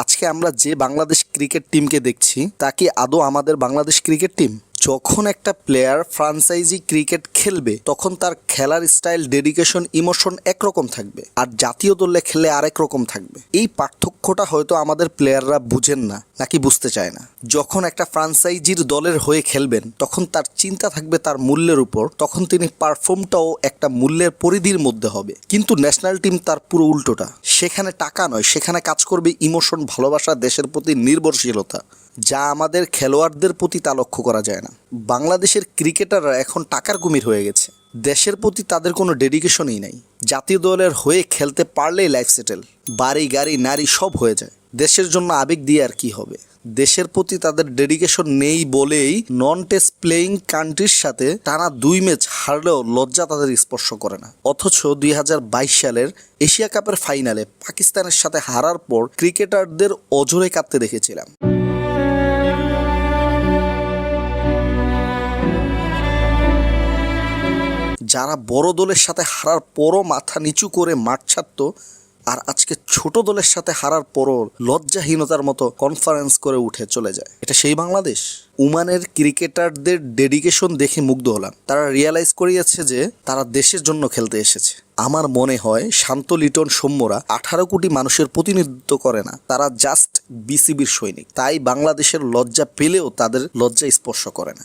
আজকে আমরা যে বাংলাদেশ ক্রিকেট টিমকে দেখছি তা কি আদৌ আমাদের বাংলাদেশ ক্রিকেট টিম যখন একটা প্লেয়ার ফ্রাঞ্চাইজি ক্রিকেট খেলবে, তখন তার খেলার স্টাইল ডেডিকেশন ইমোশন একরকম থাকবে আর জাতীয় দলে খেলে আরেক রকম থাকবে। এই পার্থক্যটা হয়তো আমাদের প্লেয়াররা বুঝেন না, নাকি বুঝতে চায় না। যখন একটা ফ্রাঞ্চাইজির দলের হয়ে খেলবেন, তখন তার চিন্তা থাকবে তার মূল্যের উপর, তখন তিনি পারফর্মটাও একটা মূল্যের পরিধির মধ্যে হবে। কিন্তু ন্যাশনাল টিম তার পুরো উল্টোটা। সেখানে টাকা নয়, সেখানে কাজ করবে ইমোশন ভালোবাসা, দেশের প্রতি নির্ভরশীলতা। যা আমাদের খেলোয়াড়দের প্রতি তা লক্ষ্য করা যায় না। বাংলাদেশের ক্রিকেটাররা এখন টাকার কুমির হয়ে গেছে। দেশের প্রতি তাদের কোনো ডেডিকেশনই নাই। জাতীয় দলের হয়ে খেলতে পারলেই লাইফ সেটেল বাড়ি, গাড়ি, নারী সব হয়ে যায়। দেশের জন্য আবেগ দিয়ে আর কি হবে? দেশের প্রতি তাদের ডেডিকেশন নেই বলেই নন টেস্ট প্লেয়িং কান্ট্রির সাথে টানা দুই ম্যাচ হারলেও লজ্জা তাদের স্পর্শ করে না। অথচ দুই হাজার বাইশ সালের এশিয়া কাপের ফাইনালে পাকিস্তানের সাথে হারার পর ক্রিকেটারদের অজরে কাঁদতে দেখেছিলাম। যারা বড় দলের সাথে হারার পরও মাথা নিচু করে মাঠ ছাড়তো আর আজকে ছোট দলের সাথে হারার পরও লজ্জাহীনতার মতো কনফারেন্স করে উঠে চলে যায়। এটা সেই বাংলাদেশ। উমানের ক্রিকেটারদের ডেডিকেশন দেখে মুগ্ধ হলাম। তারা রিয়ালাইজ করিয়েছে যে তারা দেশের জন্য খেলতে এসেছে। আমার মনে হয় শান্ত লিটন সৌম্যরা আঠারো কোটি মানুষের প্রতিনিধিত্ব করে না। তারা জাস্ট বিসিবির সৈনিক। তাই বাংলাদেশের লজ্জা পেলেও তাদের লজ্জা স্পর্শ করে না।